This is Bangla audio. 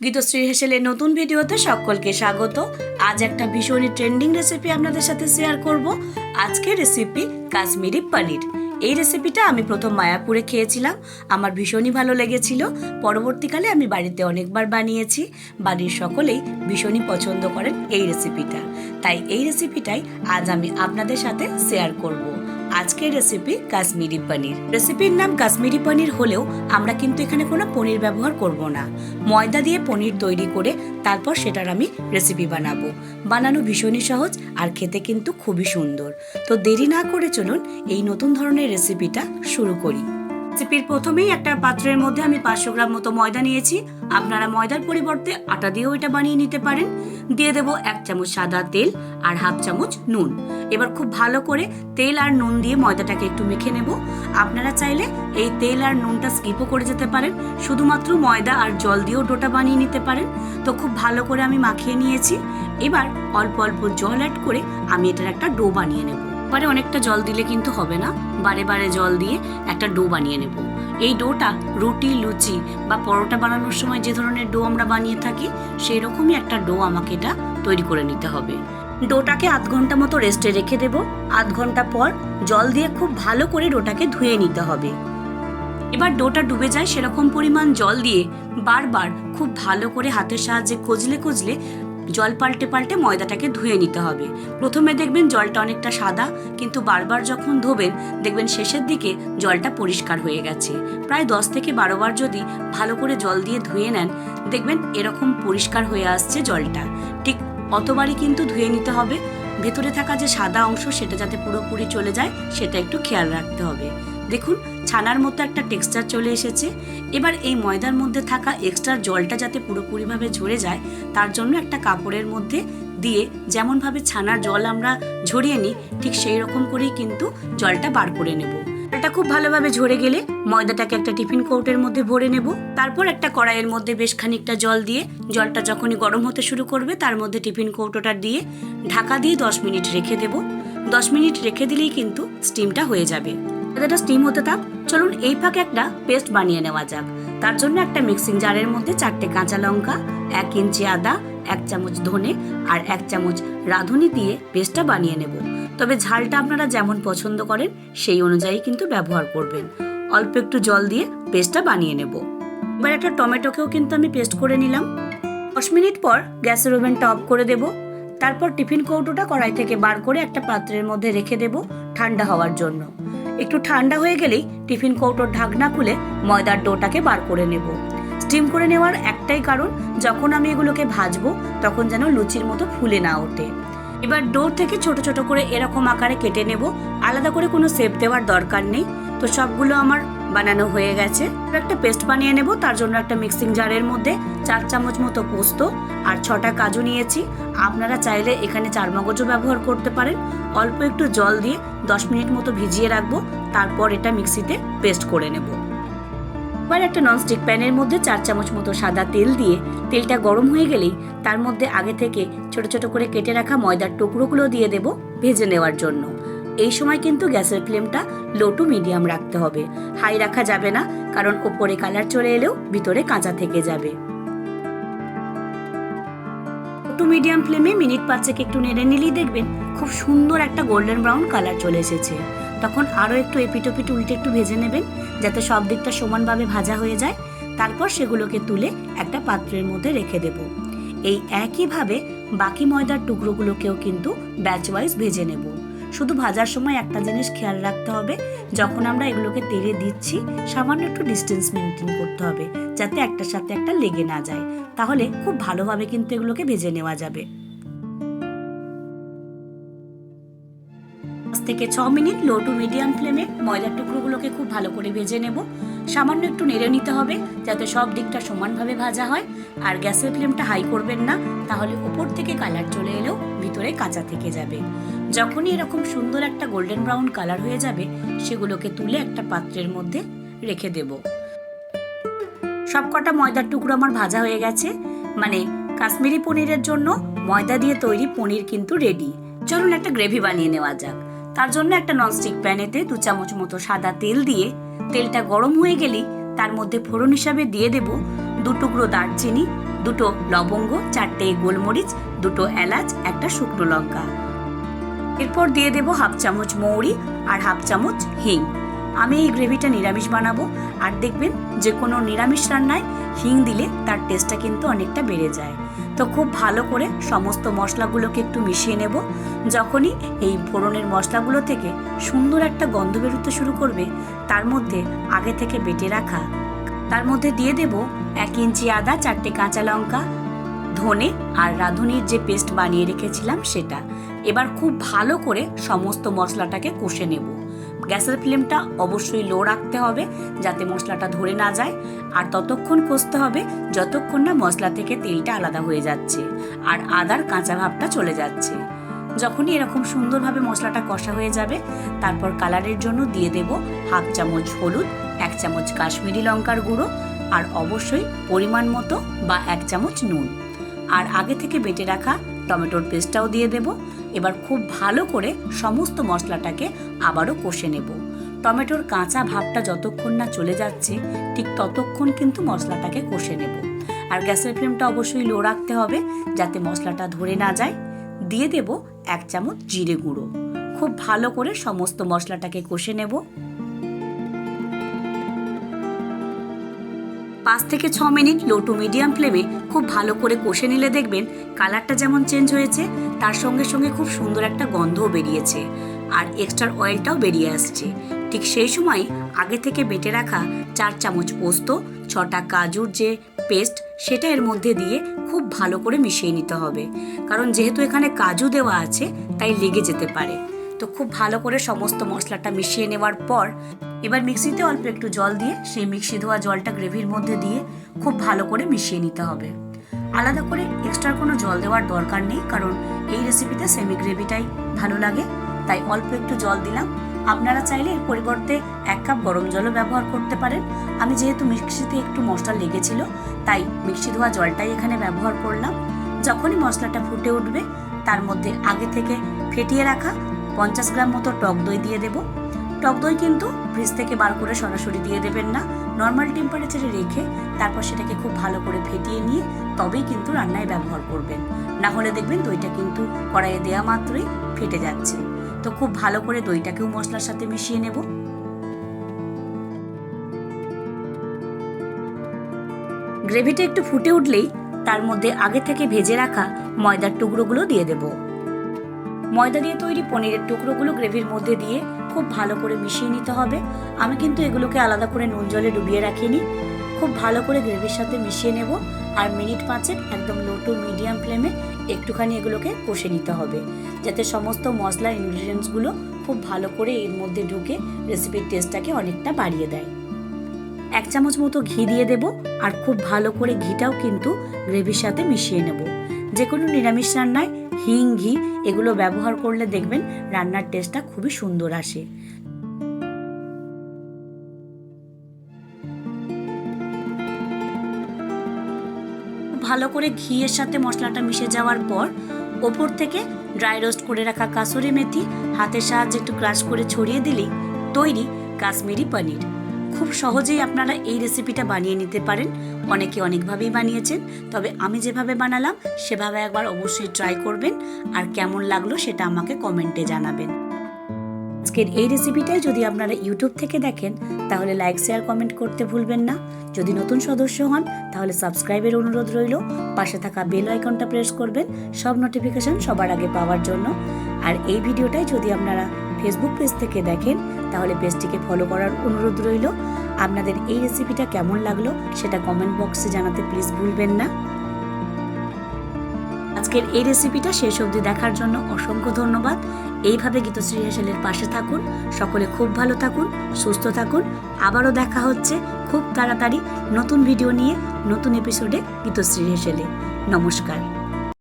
গীতশ্রী হেসেলের নতুন ভিডিওতে সকলকে স্বাগত। আজ একটা ভীষণই ট্রেন্ডিং রেসিপি আপনাদের সাথে শেয়ার করব। আজকের রেসিপি কাশ্মীরি পনির। এই রেসিপিটা আমি প্রথম মায়াপুরে খেয়েছিলাম। আমার ভীষণই ভালো লেগেছিল। পরবর্তীকালে আমি বাড়িতে অনেকবার বানিয়েছি। বাড়ির সকলেই ভীষণই পছন্দ করেন এই রেসিপিটা তাই এই রেসিপিটাই আজ আমি আপনাদের সাথে শেয়ার করব। আজকের রেসিপি কাশ্মীরি পনির। রেসিপির নাম কাশ্মীরি পনির হলেও আমরা কিন্তু এখানে কোনো পনির ব্যবহার করব না। ময়দা দিয়ে পনির তৈরি করে তারপর সেটার আমি রেসিপি বানাবো। বানানো ভীষণই সহজ আর খেতে কিন্তু খুবই সুন্দর। তো দেরি না করে চলুন এই নতুন ধরনের রেসিপিটা শুরু করি। রেসিপির প্রথমেই একটা পাত্রের মধ্যে আমি পাঁচশো গ্রাম মতো ময়দা নিয়েছি। আপনারা ময়দার পরিবর্তে আটা দিয়েও এটা বানিয়ে নিতে পারেন। দিয়ে দেব এক চামচ সাদা তেল আর হাফ চামচ নুন। এবার খুব ভালো করে তেল আর নুন দিয়ে ময়দাটাকে একটু মেখে নেব। আপনারা চাইলে এই তেল আর নুনটা স্কিপও করে যেতে পারেন। শুধুমাত্র ময়দা আর জল দিয়েও ডোটা বানিয়ে নিতে পারেন। তো খুব ভালো করে আমি মাখিয়ে নিয়েছি। এবার অল্প অল্প জল অ্যাড করে আমি এটার একটা ডো বানিয়ে নেব। এবারে অনেকটা জল দিলে কিন্তু হবে না। বারে বারে জল দিয়ে একটা ডো বানিয়ে নেব। এই ডোটা রুটি, লুচি বা পরোটা বানানোর সময় যে ধরনের ডো আমরা বানিয়ে থাকি সেই রকমই একটা ডো আমাকে এটা তৈরি করে নিতে হবে। ডোটাকে আধ ঘণ্টা মতো রেস্টে রেখে দেব। আধ ঘণ্টা পর জল দিয়ে খুব ভালো করে ডোটাকে ধুয়ে নিতে হবে। এবার ডোটা ডুবে যায় সেরকম পরিমাণ জল দিয়ে বারবার খুব ভালো করে হাতের সাহায্যে কজলে কজলে জল পাল্টে পাল্টে ময়দাটাকে ধুয়ে নিতে হবে। প্রথমে দেখবেন জলটা অনেকটা সাদা, কিন্তু বারবার যখন ধোবেন, দেখবেন শেষের দিকে জলটা পরিষ্কার হয়ে গেছে। প্রায় দশ থেকে বারো বার যদি ভালো করে জল দিয়ে ধুয়ে নেন, দেখবেন এরকম পরিষ্কার হয়ে আসছে জলটা। ঠিক অতবারই কিন্তু ধুয়ে নিতে হবে। ভেতরে থাকা যে সাদা অংশ, সেটা যাতে পুরোপুরি চলে যায়, সেটা একটু খেয়াল রাখতে হবে। দেখুন, ছানার মতো একটা টেক্সচার চলে এসেছে। এবার এই ময়দার মধ্যে থাকা এক্সট্রা জলটা যাতে পুরোপুরিভাবে ঝরে যায়, তার জন্য একটা কাপড়ের মধ্যে দিয়ে যেমনভাবে ছানার জল আমরা ঝরিয়ে নিই, ঠিক সেই রকম করেই কিন্তু জলটা বার করে নেব। এটা খুব ভালোভাবে ঝরে গেলে ময়দাটাকে একটা টিফিন কৌটের মধ্যে ভরে নেব। তারপর একটা কড়াইয়ের মধ্যে বেশ খানিকটা জল দিয়ে, জলটা যখনই গরম হতে শুরু করবে, তার মধ্যে টিফিন কৌটোটা দিয়ে ঢাকা দিয়ে দশ মিনিট রেখে দেব। দশ মিনিট রেখে দিলেই কিন্তু স্টিমটা হয়ে যাবে। এটা স্টিম হতে থাক। চলুন এই ফাঁকে একটা পেস্ট বানিয়ে নেওয়া যাক। তার জন্য একটা মিক্সিং জারের মধ্যে চারটে কাঁচা লঙ্কা, এক ইঞ্চি আদা, এক চামচ ধনে আর এক চামচ রাঁধুনি দিয়ে পেস্টটা বানিয়ে নেব। তবে ঝালটা আপনারা যেমন পছন্দ করেন, সেই অনুযায়ী কিন্তু ব্যবহার করবেন। অল্প একটু জল দিয়ে পেস্টটা বানিয়ে নেব। এবার একটা টমেটোকেও কিন্তু আমি পেস্ট করে নিলাম। দশ মিনিট পর গ্যাসের ওভেনটা অফ করে দেব। তারপর টিফিন কৌটোটা কড়াই থেকে বার করে একটা পাত্রের মধ্যে রেখে দেব ঠান্ডা হওয়ার জন্য। একটু ঠান্ডা হয়ে গেলেই টিফিন কৌটোর ঢাকনা খুলে ময়দার ডোটাকে বার করে নেব। স্টিম করে নেওয়ার একটাই কারণ, যখন আমি এগুলোকে ভাজবো, তখন যেন লুচির মতো ফুলে না ওঠে। এবার ডোর থেকে ছোট ছোট করে এরকম আকারে কেটে নেব। আলাদা করে কোনো সেপ দেওয়ার দরকার নেই। তো সবগুলো আমার বানানো হয়ে গেছে। একটা পেস্ট বানিয়ে নেব, তার জন্য একটা মিক্সিং জারের মধ্যে চার চামচ মতো পোস্ত আর ছটা কাজু নিয়েছি। আপনারা চাইলে এখানে চার মগজও ব্যবহার করতে পারেন। অল্প একটু জল দিয়ে দশ মিনিট মতো ভিজিয়ে রাখব, তারপর এটা মিক্সিতে পেস্ট করে নেব। এবার একটা ননস্টিক প্যানের মধ্যে চার চামচ মতো সাদা তেল দিয়ে তেলটা গরম হয়ে গেলেই তার মধ্যে আগে থেকে ছোট ছোট করে কেটে রাখা ময়দার টুকরোগুলো দিয়ে দেব ভেজে নেওয়ার জন্য। এই সময় কিন্তু গ্যাসের ফ্লেমটা লো টু মিডিয়াম রাখতে হবে। হাই রাখা যাবে না, কারণ ওপরে কালার চলে এলেও ভিতরে কাঁচা থেকে যাবে। টু মিডিয়াম ফ্লেমে মিনিট পাঁচেক একটু নেড়ে নিলেই দেখবেন খুব সুন্দর একটা গোল্ডেন ব্রাউন কালার চলে এসেছে। তখন আরও একটু এপিটোপিট উল্টে একটু ভেজে নেবেন, যাতে সব দিকটা সমানভাবে ভাজা হয়ে যায়। তারপর সেগুলোকে তুলে একটা পাত্রের মধ্যে রেখে দেব। এই একইভাবে বাকি ময়দার টুকরোগুলোকেও কিন্তু ব্যাচ ওয়াইজ ভেজে নেব। শুধু ভাজার সময় একটা জিনিস খেয়াল রাখতে হবে। যখন আমরা এগুলোকে তেলে দিচ্ছি, সামান্য একটু ডিস্টেন্স মেনটেন করতে হবে, যাতে একটার সাথে একটা লেগে না যায়। তাহলে খুব ভালোভাবে কিন্তু এগুলোকে ভেজে নেওয়া যাবে। থেকে ছ মিনিট লো টু মিডিয়াম ফ্লেমে ময়দার টুকরোগুলোকে খুব ভালো করে ভেজে নেব। সামান্য একটু নেড়ে নিতে হবে যাতে সব দিকটা সমানভাবে ভাজা হয়। আর গ্যাসের ফ্লেমটা হাই করবেন না, তাহলে উপর থেকে কালার চলে এলেও ভিতরে কাঁচা থেকে যাবে। যখনই এরকম সুন্দর একটা গোল্ডেন ব্রাউন কালার হয়ে যাবে, সেগুলোকে তুলে একটা পাত্রের মধ্যে রেখে দেব। সবকটা ময়দার টুকরো আমার ভাজা হয়ে গেছে। মানে কাশ্মীরি পনিরের জন্য ময়দা দিয়ে তৈরি পনির কিন্তু রেডি চলুন একটা গ্রেভি বানিয়ে নেওয়া যাক। তার জন্য একটা ননস্টিক প্যানেতে দু চামচ মতো সাদা তেল দিয়ে তেলটা গরম হয়ে গেলেই তার মধ্যে ফোড়ন হিসাবে দিয়ে দেব দু টুকরো দারচিনি, দুটো লবঙ্গ, চারটে গোলমরিচ, দুটো এলাচ, একটা শুকনো লঙ্কা। এরপর দিয়ে দেব হাফ চামচ মৌরি আর হাফ চামচ হিং। আমি এই গ্রেভিটা নিরামিষ বানাবো আর দেখবেন যে কোনো নিরামিষ রান্নায় হিং দিলে তার টেস্টটা কিন্তু অনেকটা বেড়ে যায়। তো খুব ভালো করে সমস্ত মশলাগুলোকে একটু মিশিয়ে নেব। যখনই এই ফোড়নের মশলাগুলো থেকে সুন্দর একটা গন্ধ বেরোতে শুরু করবে, তার মধ্যে আগে থেকে বেটে রাখা, তার মধ্যে দিয়ে দেব এক ইঞ্চি আদা, চারটে কাঁচা লঙ্কা, ধনে আর রাঁধুনির যে পেস্ট বানিয়ে রেখেছিলাম সেটা। এবার খুব ভালো করে সমস্ত মশলাটাকে কষে নেব। গ্যাসের ফ্লেমটা অবশ্যই লো রাখতে হবে যাতে মশলাটা ধরে না যায়। আর ততক্ষণ কষতে হবে যতক্ষণ না মশলা থেকে তেলটা আলাদা হয়ে যাচ্ছে আর আদার কাঁচা ভাবটা চলে যাচ্ছে। যখনই এরকম সুন্দরভাবে মশলাটা কষা হয়ে যাবে, তারপর কালারের জন্য দিয়ে দেব হাফ চামচ হলুদ, এক চামচ কাশ্মীরি লঙ্কার গুঁড়ো আর অবশ্যই পরিমাণ মতো বা এক চামচ নুন। আর আগে থেকে বেটে রাখা টমেটোর পেস্টটাও দিয়ে দেব। এবার খুব ভালো করে সমস্ত মশলাটাকে আবারও কষে নেব। টমেটোর কাঁচা ভাবটা যতক্ষণ না চলে যাচ্ছে, ঠিক ততক্ষণ কিন্তু মশলাটাকে কষে নেব। আর গ্যাসের ফ্লেমটা অবশ্যই লো রাখতে হবে যাতে মশলাটা ধরে না যায়। দিয়ে দেব এক চামচ জিরে গুঁড়ো। খুব ভালো করে সমস্ত মশলাটাকে কষে নেব। পাঁচ থেকে ছ মিনিট লো টু মিডিয়াম ফ্লেমে খুব ভালো করে কষে নিলে দেখবেন কালারটা যেমন চেঞ্জ হয়েছে, তার সঙ্গে সঙ্গে খুব সুন্দর একটা গন্ধও বেরিয়েছে। আর এক্সট্রা অয়েলটাও বেরিয়ে আসছে। ঠিক সেই সময় আগে থেকে বেটে রাখা চার চামচ পোস্ত ছটা কাজুর যে পেস্ট সেটা এর মধ্যে দিয়ে খুব ভালো করে মিশিয়ে নিতে হবে। কারণ যেহেতু এখানে কাজু দেওয়া আছে, তাই লেগে যেতে পারে। তো খুব ভালো করে সমস্ত মশলাটা মিশিয়ে নেওয়ার পর এবার মিক্সিতে অল্প একটু জল দিয়ে সেই মিক্সি ধোয়া জলটা গ্রেভির মধ্যে দিয়ে খুব ভালো করে মিশিয়ে নিতে হবে। আলাদা করে এক্সট্রা কোনো জল দেওয়ার দরকার নেই, কারণ এই রেসিপিতে সেমি গ্রেভিটাই ভালো লাগে। তাই অল্প একটু জল দিলাম। আপনারা চাইলে এর পরিবর্তে এক কাপ গরম জলও ব্যবহার করতে পারেন। আমি যেহেতু মিক্সিতে একটু মশলা লেগেছিল, তাই মিক্সি ধোয়া জলটাই এখানে ব্যবহার করলাম। যখনই মশলাটা ফুটে উঠবে, তার মধ্যে আগে থেকে ফেটিয়ে রাখা পঞ্চাশ গ্রাম মতো টক দই দিয়ে দেব। টক দই কিন্তু ফ্রিজ থেকে বার করে সরাসরি দিয়ে দেবেন না। নর্মাল টেম্পারেচারে রেখে তারপর সেটাকে খুব ভালো করে ফেটিয়ে নিয়ে তবেই কিন্তু রান্নায় ব্যবহার করবেন। না হলে দেখবেন দইটা কিন্তু কড়াইয়ে দেওয়া মাত্রই ফেটে যাচ্ছে। তো খুব ভালো করে দইটাকেও মশলার সাথে মিশিয়ে নেব। গ্রেভিটা একটু ফুটে উঠলেই তার মধ্যে আগে থেকে ভেজে রাখা ময়দার টুকরোগুলো দিয়ে দেব। ময়দা দিয়ে তৈরি পনিরের টুকরোগুলো গ্রেভির মধ্যে দিয়ে খুব ভালো করে মিশিয়ে নিতে হবে। আমি কিন্তু এগুলোকে আলাদা করে নুন জলে ডুবিয়ে রাখিনি। খুব ভালো করে গ্রেভির সাথে মিশিয়ে নেব আর মিনিট পাঁচেক একদম লো টু মিডিয়াম ফ্লেমে একটুখানি এগুলোকে কষে নিতে হবে। যাতে সমস্ত মশলা ইনগ্রিডিয়েন্টসগুলো খুব ভালো করে এর মধ্যে ঢুকে রেসিপির টেস্টটাকে অনেকটা বাড়িয়ে দেয়। এক চামচ মতো ঘি দিয়ে দেব আর খুব ভালো করে ঘিটাও কিন্তু গ্রেভির সাথে মিশিয়ে নেব। যে কোনো নিরামিষ রান্নায় হিং ঘি এগুলো ব্যবহার করলে দেখবেন রান্নার টেস্টটা খুবই সুন্দর আসে। ভালো করে ঘিয়ের সাথে মশলাটা মিশে যাওয়ার পর ওপর থেকে ড্রাই রোস্ট করে রাখা কাসুরি মেথি হাতের সাহায্যে একটু ক্রাশ করে ছড়িয়ে দিলেই তৈরি কাশ্মীরি পনির। খুব সহজেই আপনারা এই রেসিপিটা বানিয়ে নিতে পারেন। অনেকে অনেকভাবেই বানিয়েছেন, তবে আমি যেভাবে বানালাম, সেভাবে একবার অবশ্যই ট্রাই করবেন। আর কেমন লাগল সেটা আমাকে কমেন্টে জানাবেন। আজকের এই রেসিপিটাই যদি আপনারা ইউটিউব থেকে দেখেন, তাহলে লাইক শেয়ার কমেন্ট করতে ভুলবেন না। যদি নতুন সদস্য হন, তাহলে সাবস্ক্রাইবের অনুরোধ রইল। পাশে থাকা বেল আইকনটা প্রেস করবেন। সব নোটিফিকেশন সবার আগে পাওয়ার জন্য। আর এই ভিডিওটাই যদি আপনারা ফেসবুক পেজ থেকে দেখেন, তাহলে পেজটিকে ফলো করার অনুরোধ রইল। আপনাদের এই রেসিপিটা কেমন লাগল সেটা কমেন্ট বক্সে জানাতে প্লিজ ভুলবেন না। আজকের এই রেসিপিটা শেষ অবধি দেখার জন্য অসংখ্য ধন্যবাদ। এইভাবে গীতশ্রী হেসেলের পাশে থাকুন, সকলে খুব ভালো থাকুন, সুস্থ থাকুন। আবারও দেখা হচ্ছে খুব তাড়াতাড়ি নতুন ভিডিও নিয়ে, নতুন এপিসোডে গীতশ্রী হেসেলে নমস্কার।